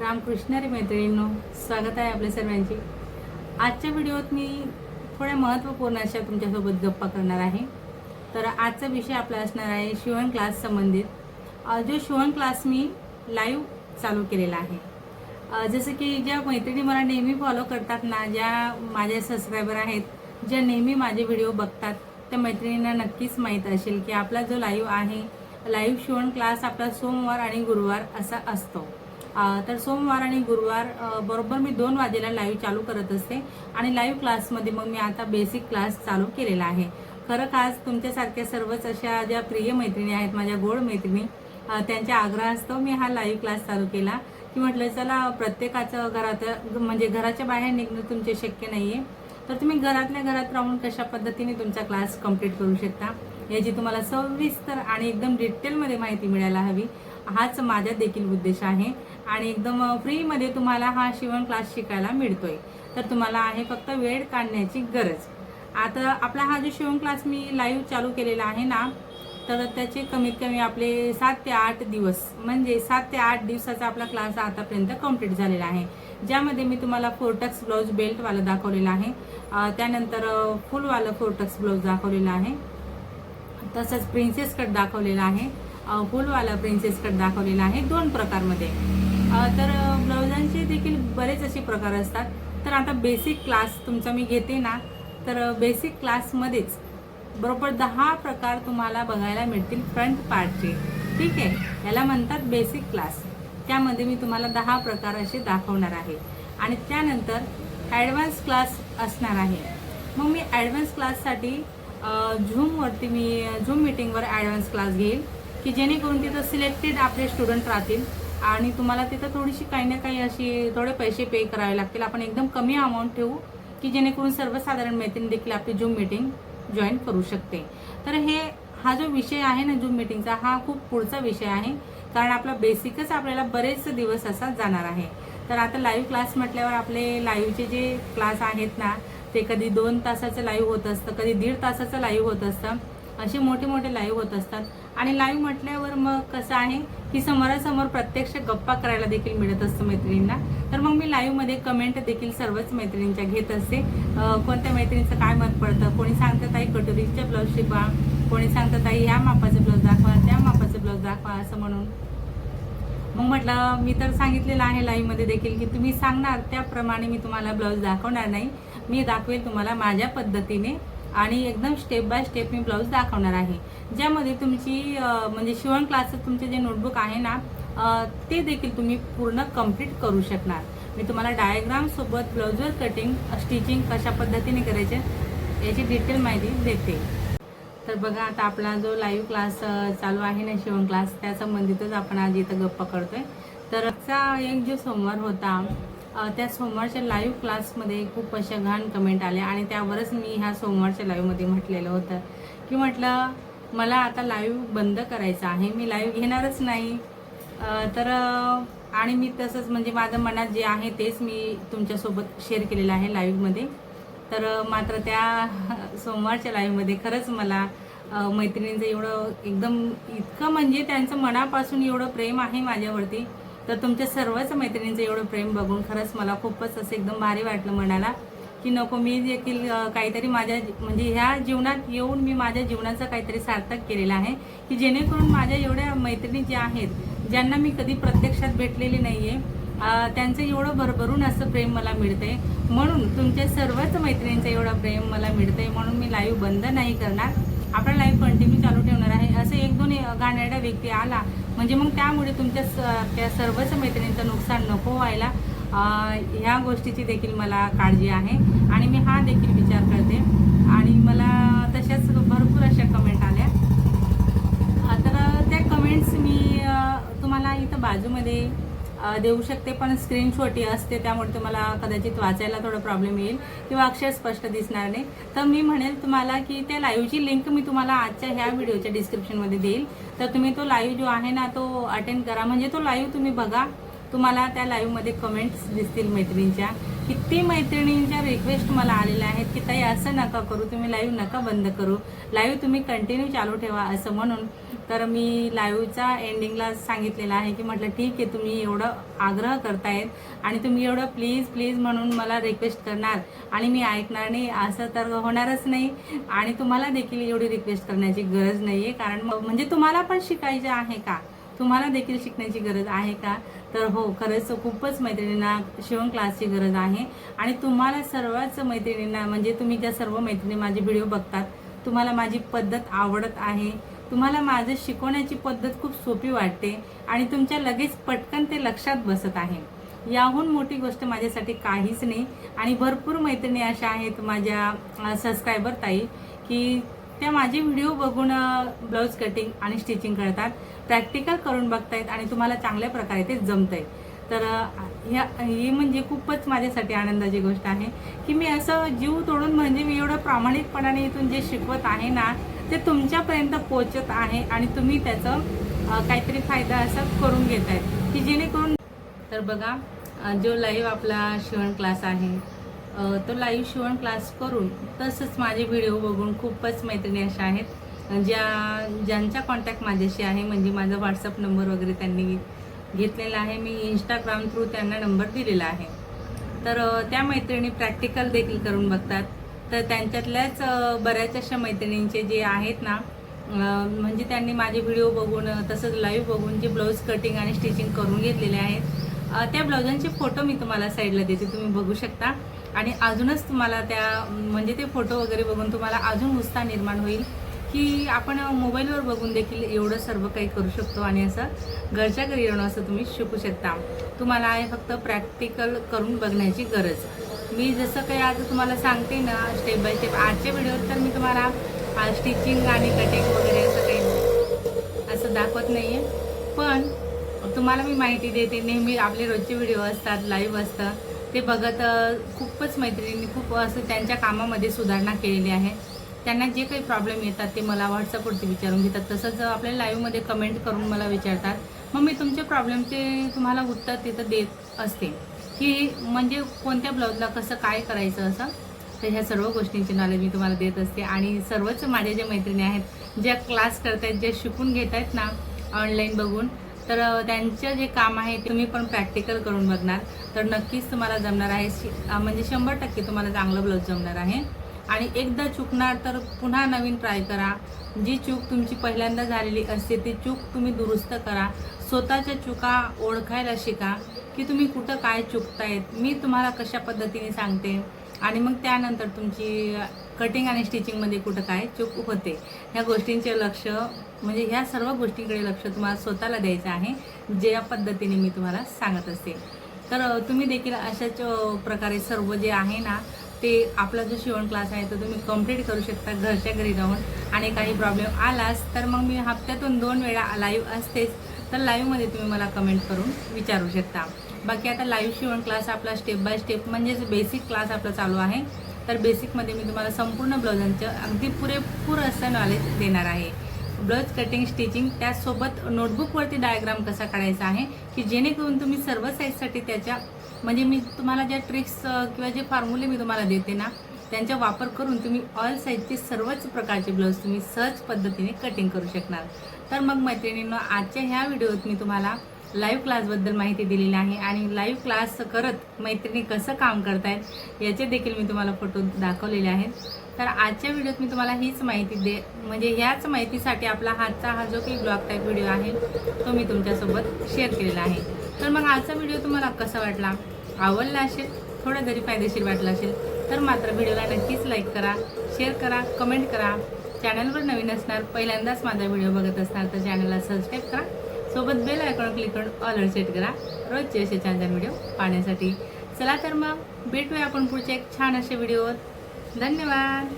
रामकृष्णारी मैत्रिणींनो स्वागत आहे आपल्या सर्वांचे. आजच्या व्हिडिओत मी थोड्या महत्त्वपूर्ण अशा तुमच्यासोबत गप्पा करणार आहे. तर आजचा विषय आपला असणार आहे शिवण क्लास संबंधित. जो शिवण क्लास मी लाईव्ह चालू केलेला आहे. जसं की ज्या मैत्रिणी मला नेहमी फॉलो करतात ना ज्या माझे सबस्क्रायबर आहेत ज्या नेहमी माझे व्हिडिओ बघतात त्या मैत्रिणींना नक्कीच माहीत असेल की आपला जो लाईव्ह आहे लाईव्ह शिवण क्लास आपला सोमवार आणि गुरुवार असा असतो. तर सोमवार आणि गुरुवार बरोबर मी दोन वाजेला लाईव्ह चालू करत असते आणि लाईव्ह क्लासमध्ये मग मी आता बेसिक क्लास चालू केलेला आहे. खरं खास तुमच्यासारख्या सर्वच अशा ज्या प्रिय मैत्रिणी आहेत माझ्या गोड मैत्रिणी त्यांच्या आग्रहास्तव मी हा लाईव्ह क्लास चालू केला. की म्हटलं चला प्रत्येकाचं घरात म्हणजे घराच्या बाहेर निघणं तुमचे शक्य नाही आहे तर तुम्ही घरातल्या घरात राहून कशा पद्धतीने तुमचा क्लास कंप्लीट करू शकता? याची तुम्हाला सविस्तर आणि एकदम डिटेलमध्ये माहिती मिळायला हवी. हाच माझा देखील उद्देश आहे. आणि एकदम फ्रीमध्ये तुम्हाला हा शिवण क्लास शिकायला मिळतोय. तर तुम्हाला आहे फक्त वेळ काढण्याची गरज. आता आपला हा जो शिवण क्लास मी लाईव्ह चालू केलेला आहे ना तर त्याचे कमीत कमी आपले सात ते आठ दिवस म्हणजे सात ते आठ दिवसाचा आपला क्लास आतापर्यंत कंप्लीट झालेला आहे. ज्यामध्ये मी तुम्हाला फोरटक्स ब्लाऊज बेल्टवालं दाखवलेला आहे. त्यानंतर फुलवालं फोरटक्स ब्लाऊज दाखवलेला आहे. तसंच प्रिन्सेस कट दाखवलेला आहे. फुलवाला प्रिन्सेस कट दाखवलेला आहे दोन प्रकारमध्ये. तर ब्लाऊजांचे ब्लाउजांचे देखील बरेच असे प्रकार असतात. तर आता बेसिक क्लास तुमचा मी घेते ना. तर बेसिक क्लासमध्येच बरोबर दहा प्रकार तुम्हाला बघायला मिळतील फ्रंट पार्टचे ठीक आहे? याला म्हणतात बेसिक क्लास त्यामध्ये मी तुम्हाला दहा प्रकार असे दाखवणार आहे. आणि त्यानंतर ॲडव्हान्स क्लास असणार आहे. मग मी ॲडव्हान्स क्लाससाठी झूमवरती मी झूम मिटिंगवर ॲडव्हान्स क्लास घेईल. की जेणेकरून तिथं सिलेक्टेड आपले स्टुडंट राहतील. आणि तुम्हाला तिथं थोडीशी काही ना काही अशी थोडे पैसे पे करावे लागतील. आपण एकदम कमी अमाऊंट ठेवू की जेणेकरून सर्वसाधारण मैत्रीण देखील आपली झूम मीटिंग जॉईन करू शकते. तर हे हा जो विषय आहे ना झूम मीटिंगचा हा खूप पुढचा विषय आहे. कारण आपला बेसिकच आपल्याला बरेच दिवस असा जाणार आहे. तर आता लाईव्ह क्लास म्हटल्यावर आपले लाईव्हचे जे क्लास आहेत ना ते कधी दोन तासाचं लाईव्ह होत असतं कधी दीड तासाचं लाईव्ह होत असतं. असे मोठे मोठे लाईव्ह होत असतात. आणि लाईव्ह म्हटल्यावर मग कसं आहे की समोरासमोर प्रत्यक्ष गप्पा करायला देखील मिळत असतं मैत्रिणींना. तर मग मी लाईव्हमध्ये कमेंट देखील सर्वच मैत्रिणींच्या घेत असते. कोणत्या मैत्रिणीचं काय मत पडतं? कोणी सांगतं ताई कटोरीचे ब्लाऊज शिकवा. कोणी सांगतं ताई ह्या मापाचं ब्लाऊज दाखवा त्या मापाचं ब्लाऊज दाखवा असं म्हणून. मग म्हटलं मी तर सांगितलेलं आहे लाईव्हमध्ये देखील की तुम्ही सांगणार त्याप्रमाणे मी तुम्हाला ब्लाऊज दाखवणार नाही. मी दाखवेल तुम्हाला माझ्या पद्धतीने. आणि एकदम स्टेप बाय स्टेप मी ब्लाऊज दाखवणार आहे. ज्यामध्ये तुमची म्हणजे शिवण क्लासचं तुमचे जे नोटबुक आहे ना ते देखील तुम्ही पूर्ण कंप्लीट करू शकणार. मी तुम्हाला डायग्रामसोबत ब्लाऊजवर कटिंग स्टिचिंग कशा पद्धतीने करायचे याची डिटेल माहिती देते. तर बघा आता आपला जो लाईव्ह क्लास चालू आहे ना शिवण क्लास त्या संबंधितच आपण आज इथं गप्पा करतोय. तर आजचा एक जो सोमवार होता त्या सोमवारच्या लाईव्ह क्लासमध्ये खूप अशा घाण कमेंट आल्या आणि त्यावरच मी ह्या सोमवारच्या लाईव्हमध्ये म्हटलेलं होतं की म्हटलं मला आता लाईव्ह बंद करायचं आहे मी लाईव्ह घेणारच नाही. तर आणि मी तसंच म्हणजे माझं मनात जे आहे तेच मी तुमच्यासोबत शेअर केलेलं आहे लाईव्हमध्ये तर मात्र त्या सोमवारच्या लाईव्हमध्ये खरंच मला मैत्रिणींचं एवढं एकदम इतकं म्हणजे त्यांचं मनापासून एवढं प्रेम आहे माझ्यावरती तर तुमच्या सर्वच मैत्रिणींचं एवढं प्रेम बघून खरंच मला खूपच असं एकदम भारी वाटलं म्हणाला की नको मी देखील काहीतरी माझ्या म्हणजे ह्या जीवनात येऊन मी माझ्या जीवनाचं काहीतरी सार्थक केलेलं आहे की जेणेकरून माझ्या एवढ्या मैत्रिणी ज्या आहेत ज्यांना मी कधी प्रत्यक्षात भेटलेली नाही आहे त्यांचं एवढं भरभरून असं प्रेम मला मिळते म्हणून तुमच्या सर्वच मैत्रिणींचं एवढं प्रेम मला मिळतंय म्हणून मी लाईव्ह बंद नाही करणार. आपला लाईव्ह कंटिन्यू चालू ठेवणार आहे. असं एक दोन गाण्याडा व्यक्ती आला म्हणजे मग त्यामुळे तुमच्या स- त्या सर्वच मैत्रिणींचं नुकसान नको व्हायला ह्या गोष्टीची देखील मला काळजी आहे. आणि मी हा देखील विचार करते. आणि मला तशाच भरपूर अशा कमेंट आल्या अ, तर त्या कमेंट्स मी अ, तुम्हाला इथं बाजूमध्ये अ, देऊ शकते पण स्क्रीन छोटी असते त्यामुळे तुम्हाला कदाचित वाचायला थोडा प्रॉब्लेम येईल किंवा अक्षर स्पष्ट दिसणार नाही. तर मी म्हणेल तुम्हाला की त्या लाईव्हची लिंक मी तुम्हाला आजच्या ह्या व्हिडिओच्या डिस्क्रिप्शनमध्ये देईल. तर तुम्ही तो लाईव्ह जो आहे ना तो अटेंड करा. म्हणजे तो लाईव्ह तुम्ही बघा. तुम्हाला त्या लाईव्हमध्ये कमेंट्स दिसतील मैत्रिणींच्या. किती मैत्रिणींच्या रिक्वेस्ट मला आलेल्या आहेत की ताई असं नका करू. तुम्ही लाईव्ह नका बंद करू. लाईव्ह तुम्ही कंटिन्यू चालू ठेवा असं म्हणून तर मी लाईव्हच्या एंडिंगला सांगितलेलं आहे की म्हटलं ठीक आहे तुम्ही एवढं आग्रह करतायत आणि तुम्ही एवढं प्लीज प्लीज म्हणून मला रिक्वेस्ट करणार आणि मी ऐकणार नाही असं तर होणारच नाही आणि तुम्हाला देखील एवढी रिक्वेस्ट करण्याची गरज नाही आहे कारण मग- म्हणजे तुम्हाला पण शिकायचं आहे का? तुम्हाला देखील शिकण्याची गरज आहे का? तर हो खरंच खूपच मैत्रिणींना शिवण क्लासची गरज आहे आणि तुम्हाला सर्वच मैत्रिणींना म्हणजे तुम्ही ज्या सर्व मैत्रिणी माझे व्हिडिओ बघतात तुम्हाला माझी पद्धत आवडत आहे तुम्हाला माझं शिकवण्याची पद्धत खूप सोपी वाटते आणि तुमच्या लगेच पटकन ते लक्षात बसत आहे. याहून मोठी गोष्ट माझ्यासाठी काहीच नाही आणि भरपूर मैत्रिणी अशा आहेत माझ्या सबस्क्रायबर ताई की त्या माझे व्हिडिओ बघून ब्लाऊज कटिंग आणि स्टिचिंग करतात प्रॅक्टिकल करून बघतायत आणि तुम्हाला चांगल्या प्रकारे ते जमत आहे तर ह्या ही म्हणजे खूपच माझ्यासाठी आनंदाची गोष्ट आहे की मी असं जीव तोडून म्हणजे मी एवढं प्रामाणिकपणाने इथून जे शिकवत आहे ना ते तुमच्यापर्यंत पोहोचत आहे आणि तुम्ही त्याचं काहीतरी फायदा असा करून घेत आहेत की जेणेकरून तर बघा जो लाईव्ह आपला शिवण क्लास आहे तो लाईव्ह शिवण क्लास करून तसंच माझे व्हिडिओ बघून खूपच मैत्रिणी अशा आहेत. ज्या ज्यांचा कॉन्टॅक्ट माझ्याशी आहे म्हणजे माझा व्हॉट्सअप नंबर वगैरे त्यांनी घेतलेला आहे. मी इंस्टाग्राम थ्रू त्यांना नंबर दिलेला आहे. तर त्या मैत्रिणी प्रॅक्टिकल देखील करून बघतात. तर त्यांच्यातल्याच बऱ्याच अशा मैत्रिणींचे जे आहेत ना म्हणजे त्यांनी माझे व्हिडिओ बघून तसंच लाईव्ह बघून जे ब्लाऊज कटिंग आणि स्टिचिंग करून घेतलेले आहेत. त्या ब्लाऊजांचे फोटो मी तुम्हाला साईडला देते तुम्ही बघू शकता. आणि अजूनच तुम्हाला त्या म्हणजे ते फोटो वगैरे बघून तुम्हाला अजून उत्साह निर्माण होईल की आपण मोबाईलवर बघून देखील एवढं सर्व काही करू शकतो आणि असं घरच्या घरी येऊन असं तुम्ही शिकू शकता. तुम्हाला आहे फक्त प्रॅक्टिकल करून बघण्याची गरज. मी जसं काही आज तुम्हाला सांगते ना स्टेप बाय स्टेप आजच्या व्हिडिओत तर मी तुम्हाला स्टिचिंग आणि कटिंग वगैरे असं काही असं दाखवत नाही आहे पण तुम्हाला मी माहिती देते नेहमी आपले रोजचे व्हिडिओ असतात लाईव्ह असतं. ते बघत खूपच मैत्रिणींनी खूप असं त्यांच्या कामामध्ये सुधारणा केलेली आहे. त्यांना जे काही प्रॉब्लेम येतात ते मला व्हॉट्सअपवरती विचारून घेतात. तसंच आपल्या लाईव्हमध्ये कमेंट करून मला विचारतात. मग मी तुमच्या प्रॉब्लेमचे तुम्हाला उत्तर तिथं देत असते. की म्हणजे कोणत्या ब्लाऊजला कसं काय करायचं असं? तर ह्या सर्व गोष्टींची नॉलेज मी तुम्हाला देत असते. आणि सर्वच माझ्या ज्या मैत्रिणी आहेत ज्या क्लास करत आहेत ज्या शिकून घेत आहेत ना ऑनलाईन बघून तर त्यांचं जे काम आहे ते तुम्ही पण प्रॅक्टिकल करून बघणार. तर नक्कीच तुम्हाला जमणार आहे. म्हणजे शंभर टक्के तुम्हाला चांगलं ब्लाऊज जमणार आहे. आणि एकदा चुकणार तर पुन्हा नवीन ट्राय करा. जी चूक तुमची पहिल्यांदा झालेली असते ती चूक तुम्ही दुरुस्त करा. स्वतःच्या चुका ओळखायला शिका. की तुम्ही कुठं काय चुकतायत? मी तुम्हाला कशा पद्धतीने सांगते? आणि मग त्यानंतर तुमची कटिंग आणि स्टिचिंगमध्ये कुठं काय चूक होते? ह्या गोष्टींचे लक्ष म्हणजे ह्या सर्व गोष्टींकडे लक्ष तुम्हाला स्वतःला द्यायचं आहे ज्या पद्धतीने मी तुम्हाला सांगत असते. तर तुम्ही देखील अशाच प्रकारे सर्व जे आहे ना ते आपला जो शिवण क्लास आहे तो तुम्ही कंप्लीट करू शकता घरच्या घरी राहून आणि काही प्रॉब्लेम आलाच तर मग मी हप्त्यातून दोन वेळा लाईव्ह असतेच. तर लाईव्हमध्ये तुम्ही मला कमेंट करून विचारू शकता. बाकी आता लाईव्ह शिवण क्लास आपला स्टेप बाय स्टेप म्हणजेच बेसिक क्लास आपला चालू आहे. तर बेसिकमध्ये मी तुम्हाला संपूर्ण ब्लाउजांचं अगदी पुरेपूर असं नॉलेज देणार आहे. ब्लाउज कटिंग स्टिचिंग त्याचसोबत नोटबुकवरती डायग्राम कसा काढायचा आहे की जेणेकरून तुम्ही सर्व साईजसाठी त्याच्या म्हणजे मी तुम्हाला ज्या ट्रिक्स किंवा जे फॉर्म्युले मी तुम्हाला देते ना त्यांचा वापर करून तुम्ही ऑल साईजचे सर्वच प्रकारचे ब्लाऊज तुम्ही सहज पद्धतीने कटिंग करू शकणार. तर मग मैत्रिणींनो आजच्या ह्या व्हिडिओत मी तुम्हाला लाईव्ह क्लासबद्दल माहिती दिलेली आहे आणि लाईव्ह क्लास करत मैत्रिणी कसं काम करतायत याचे देखील मी तुम्हाला फोटो दाखवलेले आहेत. तर आजच्या व्हिडिओत मी तुम्हाला हीच माहिती दे म्हणजे ह्याच माहितीसाठी आपला हातचा हा जो काही ब्लॉग टाईप व्हिडिओ आहे तो मी तुमच्यासोबत शेअर केलेला आहे. तर मग आजचा व्हिडिओ तुम्हाला कसा वाटला? आवडला असेल? थोडा जरी फायदेशीर वाटला असेल तर मात्र व्हिडिओला नक्कीच लाईक करा शेअर करा कमेंट करा. चॅनलवर नवीन असणार पहिल्यांदाच माझा व्हिडिओ बघत असणार तर चॅनलला सबस्क्राईब करा. सोबत बेल आयकॉन क्लिक करून ऑलर सेट करा. रोजचे असे छान छान व्हिडिओ पाहण्यासाठी. चला तर मग भेटूया आपण पुढच्या एक छान असे व्हिडिओवर धन्यवाद!